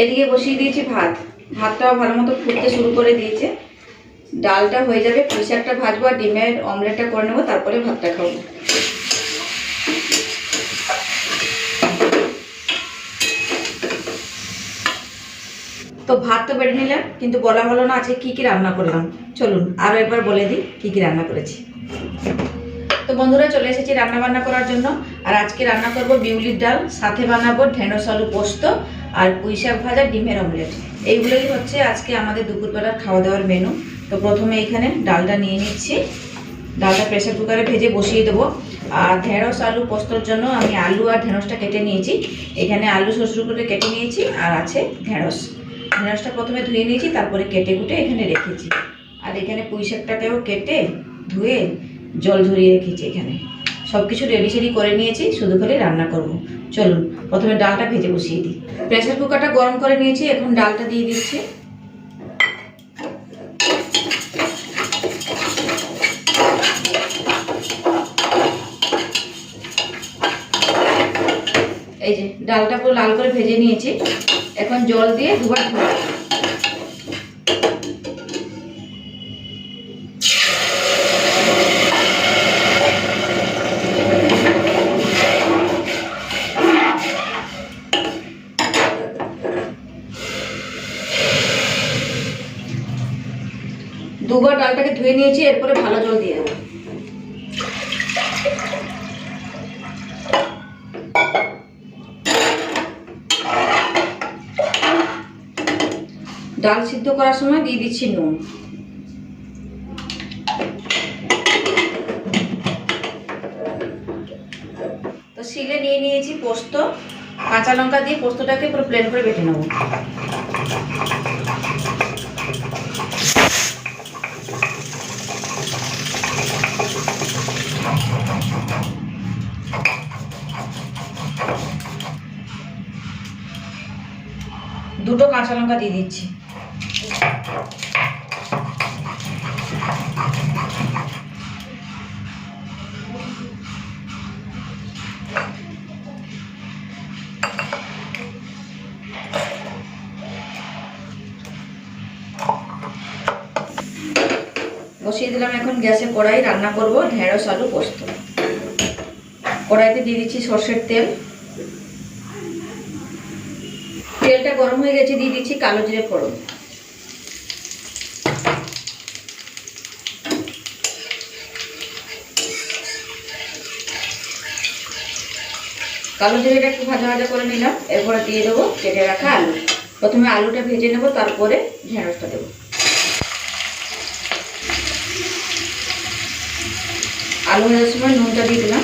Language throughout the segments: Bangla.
এদিকে বসিয়ে দিয়েছি ভাত। ভাতটাও ভালো মতো ফুটতে শুরু করে দিয়েছে। ডালটা হয়ে যাবে, পুঁই শাকটা ভাজবো আর ডিমের অমলেটটা করে নেব, তারপরে ভাতটা খাব। তো ভাত তো বেড়ে নিলাম, কিন্তু বলা হলো না আজকে কী কী রান্না করলাম। চলুন আরও একবার বলে দিই কী কী রান্না করেছি। তো বন্ধুরা, চলে এসেছি রান্না বান্না করার জন্য। আর আজকে রান্না করব বিউলির ডাল, সাথে বানাবো ঢেঁড়স আলু পোস্ত আর পুঁই শাক ভাজা, ডিমের অমলেট এইগুলোই হচ্ছে আজকে আমাদের দুপুরবেলার খাওয়া দাওয়ার মেনু তো প্রথমে এখানে ডালটা নিয়ে নিচ্ছি। ডালটা প্রেসার কুকারে ভেজে বসিয়ে দেবো। আর ঢেঁড়স, আলু, পোস্তর জন্য আমি আলু আর ঢেঁড়সটা কেটে নিয়েছি। এখানে আলু শ্বশুর করে কেটে নিয়েছি আর আছে ঢেঁড়স। ঢেঁড়সটা প্রথমে ধুয়ে নিয়েছি, তারপরে কেটে কুটে এখানে রেখেছি। আর এখানে পুঁই শাকটাকেও কেটে ধুয়ে জল ঝরিয়ে রেখেছি এখানে। সব কিছু রেডি সেডি করে নিয়েছি, শুধু করে রান্না করব। চলুন, প্রথমে ডালটা ভেজে বসিয়ে দিই। প্রেসার কুকারটা গরম করে নিয়েছি, এখন ডালটা দিয়ে দিচ্ছি। এই যে, ডালটা পুরো লাল করে ভেজে নিয়েছি। এখন জল দিয়ে দুবার ধুয়ে ডাল সিদ্ধ করার সময় দিয়ে দিচ্ছি নুন। তো শিলে নিয়ে নিয়েছি পোস্ত। কাঁচা লঙ্কা দিয়ে পোস্তটাকে পুরো প্লেন করে বেটে নেব। দুটো কাঁচা লঙ্কা দিয়ে দিচ্ছি। বসিয়ে দিলাম এখন গ্যাসে কড়াই, রান্না করব ঢেঁড়স, আলু পোস্ত। কড়াইতে দিয়ে দিচ্ছি সর্ষের তেল। তেলটা গরম হয়ে গেছে, দিয়ে দিচ্ছি কালো জিরে ফোড়ন। কালো জিরেটা একটু ভাজা ভাজা করে নিলাম, এরপরে দিয়ে দেবো কেটে রাখা আলু। প্রথমে আলুটা ভেজে নেব, তারপরে ঢেঁড়সটা দেবো। আলু ভাজার সময় নুনটা দিয়ে দিলাম।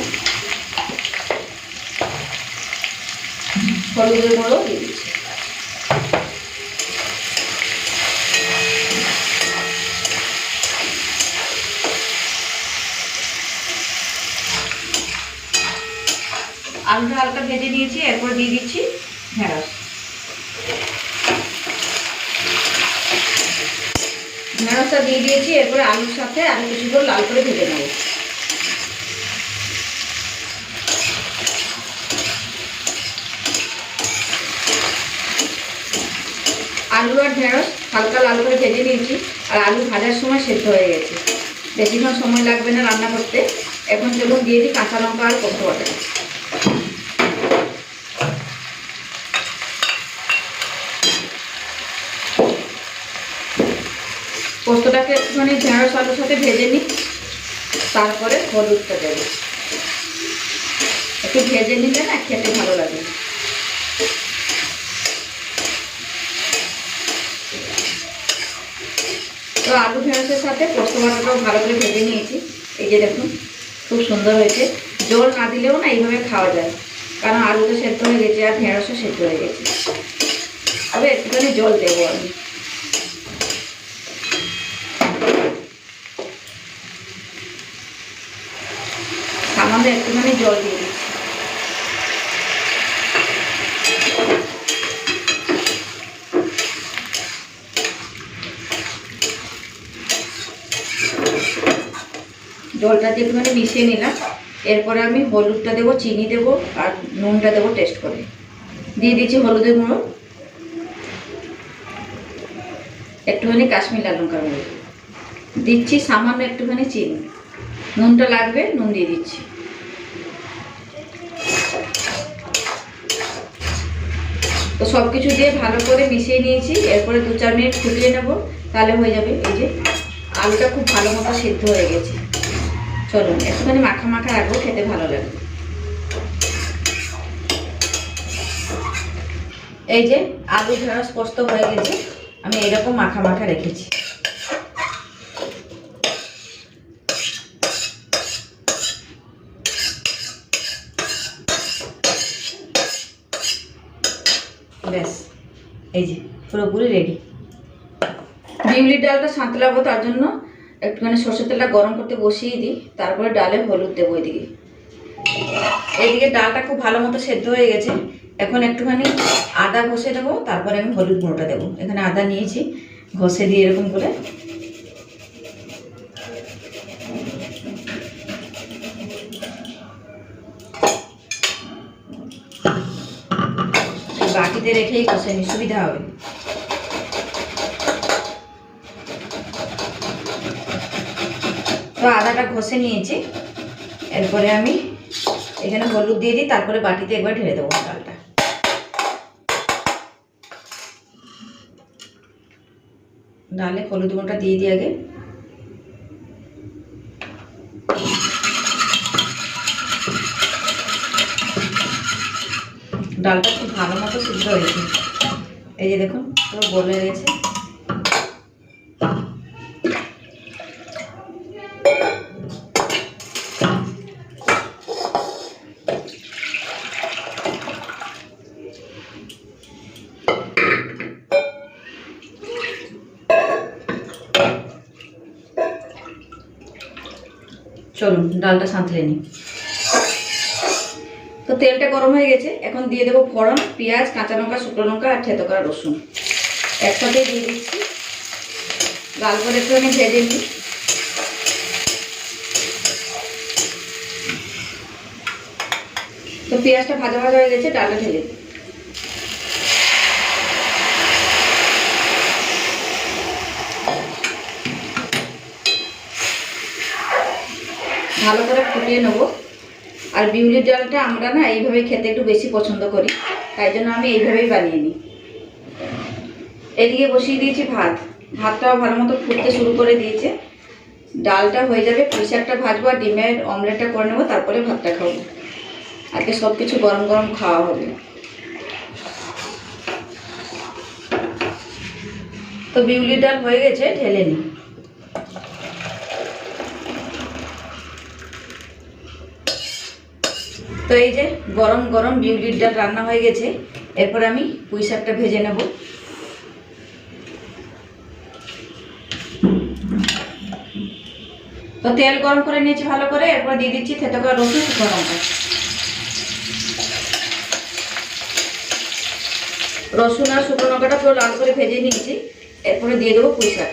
হলুদের গুঁড়ো দিয়ে দিচ্ছি আলুটা হালকা ভেজে নিয়েছি, এরপর দিয়ে দিচ্ছি ঢেঁড়স। ঢেঁড়সটা দিয়ে দিয়েছি, এরপরে আলুর সাথে আলু কিছুগুলো লাল করে ভেজে নেব। আলু আর ঢেঁড়স হালকা লাল করে ভেজে নিয়েছি, আর আলু ভাজার সময় সেদ্ধ হয়ে গেছে। বেশিক্ষণ সময় লাগবে না রান্না করতে। এখন চলুন দিয়ে দিই কাঁচা লঙ্কা আর পোস্ত বাটা পোস্তটাকে একটুখানি ঢেঁড়স আলুর সাথে ভেজে নিই। তারপরে হলুদটা দেবো। একটু ভেজে নিলে না খেতে ভালো লাগে। তো আলু ঢেঁড়সের সাথে পোস্ত বাটাটাও ভালো করে ভেজে নিয়েছি। এই যে দেখুন, খুব সুন্দর হয়েছে। জল না দিলেও না এইভাবে খাওয়া যায়। কারণ আলুটা সেদ্ধ হয়ে গেছে আর ঢেঁড়সও সেদ্ধ হয়ে গেছে। তবে একটুখানি জল দেবো আমি। সামান্য একটুখানি জল দিয়ে দিচ্ছি। জলটা দিয়ে একটুখানি মিশিয়ে নিলাম। এরপরে আমি হলুদটা দেবো, চিনি দেবো, আর নুনটা দেবো টেস্ট করে। দিয়ে দিচ্ছি হলুদের গুঁড়ো। একটুখানি কাশ্মীর লাল লঙ্কার গুঁড়ো। দিচ্ছি সামান্য একটুখানি চিনি। নুনটা লাগবে, নুন দিয়ে দিচ্ছি। তো সব কিছু দিয়ে ভালো করে মিশিয়ে নিয়েছি, এরপরে দু চার মিনিট ফুটিয়ে নেব, তাহলে হয়ে যাবে এই যে আলুটা খুব ভালো মতো সিদ্ধ হয়ে গেছে। চলুন একটুখানি মাখা মাখা রাখব, খেতে ভালো লাগে এই যে আলু ঢেঁড়স পোস্ত হয়ে গেছে, আমি এরকম মাখা মাখা রেখেছি ব্যাস এই যে, পুরোপুরি রেডি বিউলির ডালটা সাঁতলাবো তার জন্য একটুখানি সর্ষের তেলটা গরম করতে বসিয়ে দিই, তারপরে ডালে হলুদ দেবো এদিকে। এইদিকে ডালটা খুব ভালো মতো সেদ্ধ হয়ে গেছে। এখন একটুখানি আদা ঘষে দেবো, তারপরে আমি হলুদ গুঁড়োটা দেবো। এখানে আদা নিয়েছি, ঘষে দিয়ে এরকম করে এই রেখেই কষে নি, সুবিধা হবে তো আদাটা ঘষে নিয়েছি। এরপরে আমি এখানে হলুদ দিয়ে দিই, তারপরে বাটিতে একবার ঢেলে দেবো ডালটা। ডালে হলুদ গুঁড়োটা দিয়ে দিই আগে। ডালটা খুব ভালো মতো সিদ্ধ হয়েছে। এই যে দেখুন, পুরো গলে গেছে। চলুন, ডালটা সাঁতলে নিই। তেলটা গরম হয়ে গেছে, এখন দিয়ে দেবো ফড়ন, পেঁয়াজ, কাঁচা লঙ্কা, শুকনো লঙ্কা আর থেতো করা রসুন। একসাথে দিয়ে দিচ্ছি। লাল করে একটু আমি ভেজে নিই। তো পেঁয়াজটা ভাজা ভাজা হয়ে গেছে, ডালটা ঢেলে দিই। ভালো করে ফুটিয়ে নেব। আর বিউলির ডালটা আমরা না এইভাবে খেতে একটু বেশি পছন্দ করি, তাই জন্য আমি এইভাবেই বানিয়ে নিই। এদিকে বসিয়ে দিয়েছি ভাত। ভাতটাও ভালো মতো ফুটতে শুরু করে দিয়েছে। ডালটা হয়ে যাবে পুঁই শাকটা ভাজবো আর ডিমের অমলেটটা করে নেব, তারপরে ভাতটা খাব। আজকে সব কিছু গরম গরম খাওয়া হবে। তো বিউলির ডাল হয়ে গেছে, ঢেলে নিই। তো এই যে গরম গরম বিউলির ডাল রান্না হয়ে গেছে, এরপর আমি পুঁই শাকটা ভেজে নেব। তো তেল গরম করে নিয়েছি ভালো করে, এরপর দিয়ে দিচ্ছি থেতো করা রসুন শুকনো লঙ্কা। রসুন আর শুকনো লঙ্কাটা পুরো লাল করে ভেজে নিয়েছি, এরপরে দিয়ে দেবো পুঁই শাক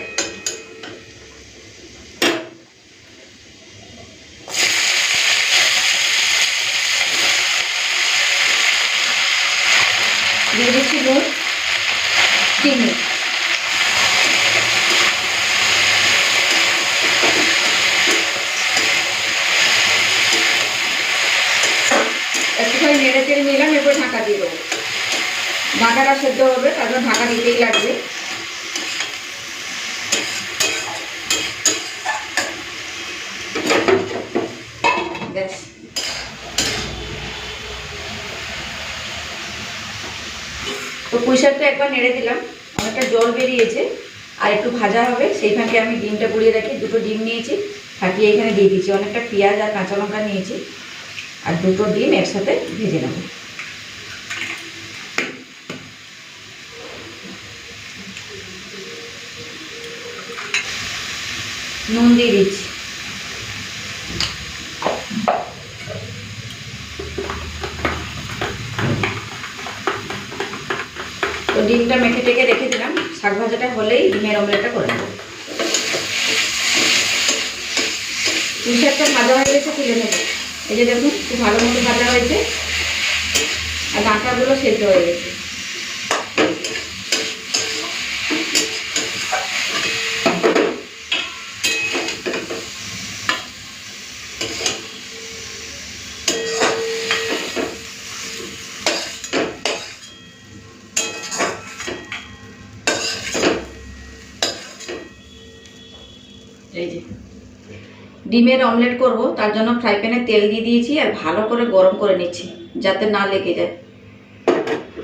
দিয়ে দিচ্ছি নুন চিনি একটুখানি নেড়ে চেড়ে নিলাম, এরপর ঢাকা দিয়ে দেবো। সেদ্ধ হবে তার জন্য ঢাকা দিতেই লাগবে। ব্যাস। তো পুঁই একবার নেড়ে দিলাম। অনেকটা জল বেরিয়েছে, আর একটু ভাজা হবে সেইখানে আমি ডিমটা গুলিয়ে রাখি দুটো ডিম নিয়েছি, ফাটিয়ে এখানে দিয়ে দিয়েছি। অনেকটা পেঁয়াজ আর কাঁচা লঙ্কা নিয়েছি, আর দুটো ডিম একসাথে ভেজে নেব। নুন দিয়ে দিচ্ছি তো ডিমটা মেখে টেকে রেখে দিলাম। শাক ভাজাটা হলেই ডিমের অমলেটটা করে নেব। তিন শাকটা ভাজা হয়ে গেছে, তুলে নেব। এই যে দেখুন, খুব ভালো মতো ভাজা হয়েছে। আর ডাঁটাগুলো সেদ্ধ হয়ে গেছে। ডিমের অমলেট করব, তার জন্য ফ্রাই প্যানে তেল দিয়ে দিয়েছি আর ভালো করে গরম করে নিচ্ছি, যাতে না লেগে যায়।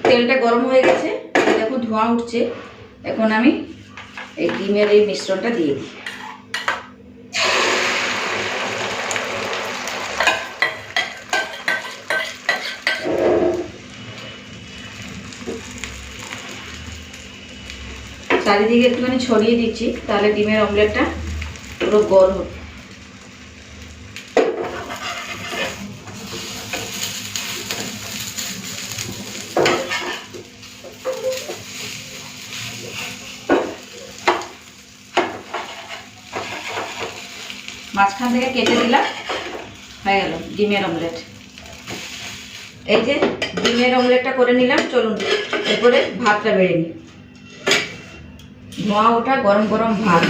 তেলটা গরম হয়ে গেছে, দেখো ধোঁয়া উঠছে, এখন আমি এই ডিমের এই মিশ্রণটা দিয়ে দিই। চারিদিকে একটুখানি ছড়িয়ে দিচ্ছি, তাহলে ডিমের অমলেটটা পুরো গোল হবে মাঝখান থেকে কেটে দিলাম। হয়ে গেল, ডিমের অমলেট এই যে ডিমের অমলেটটা করে নিলাম, চলুন এরপরে ভাতটা বেড়ে নিই। ধোঁয়া ওঠা গরম গরম ভাত।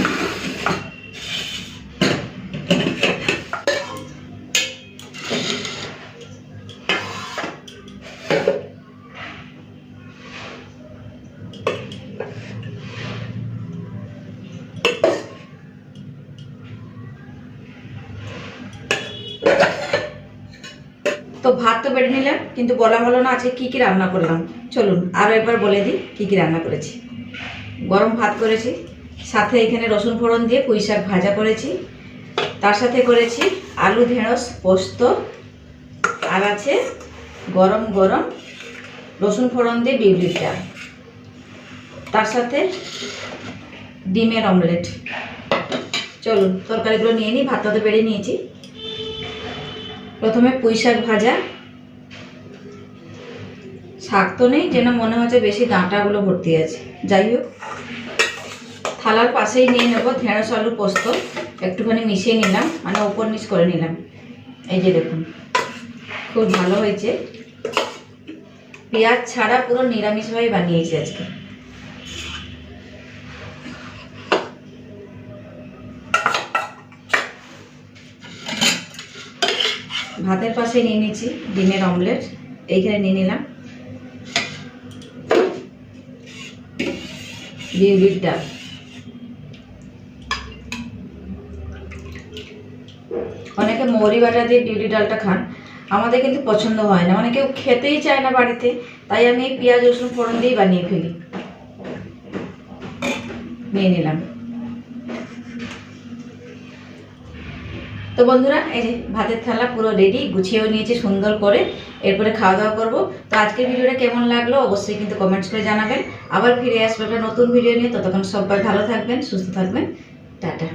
নিলাম, কিন্তু বলা হলো না আজকে কী কী রান্না করলাম। চলুন আরও একবার বলে দিই কী কী রান্না করেছি। গরম ভাত করেছি, সাথে এখানে রসুন ফোড়ন দিয়ে পুঁই শাক ভাজা করেছি। তার সাথে করেছি আলু ঢেঁড়স পোস্ত। আর আছে গরম গরম রসুন ফোড়ন দিয়ে বিউলির ডাল। তার সাথে ডিমের অমলেট। চলুন, তরকারিগুলো নিয়ে নিই, ভাতটা তো বেড়ে নিয়েছি। প্রথমে পুঁই শাক ভাজা শাক তো নেই, যেন মনে হচ্ছে বেশি ডাঁটাগুলো ভর্তি আছে। যাই হোক, থালার পাশেই নিয়ে নেব ঢেঁড়স, আলু, পোস্ত। একটুখানি মিশিয়ে নিলাম মানে ওপর নিচ করে নিলাম। এই যে দেখুন, খুব ভালো হয়েছে। পেঁয়াজ ছাড়া পুরো নিরামিষভাবে বানিয়েছি আজকে। ভাতের পাশে নিয়ে নিচ্ছি ডিমের অমলেট। এইখানে নিয়ে নিলাম। বিউলির ডাল অনেকে মৌরি বাটা দিয়ে বিউলি ডালটা খান, আমাদের কিন্তু পছন্দ হয় না। মানে কেউ খেতেই চায় না বাড়িতে, তাই আমি পেঁয়াজ রসুন ফোড়ন দিয়েই বানিয়ে ফেলি। নিয়ে নিলাম। তো বন্ধুরা, এই যে ভাতের থালা পুরো রেডি গুছিয়েও নিয়েছি সুন্দর করে। এরপরে খাওয়া দাওয়া করব। তো আজকের ভিডিওটা কেমন লাগল অবশ্যই কিন্তু কমেন্টস করে জানাবেন। আবার ফিরে আসব একটা নতুন ভিডিও নিয়ে। ততক্ষণ সবাই ভালো থাকবেন, সুস্থ থাকবেন। টাটা।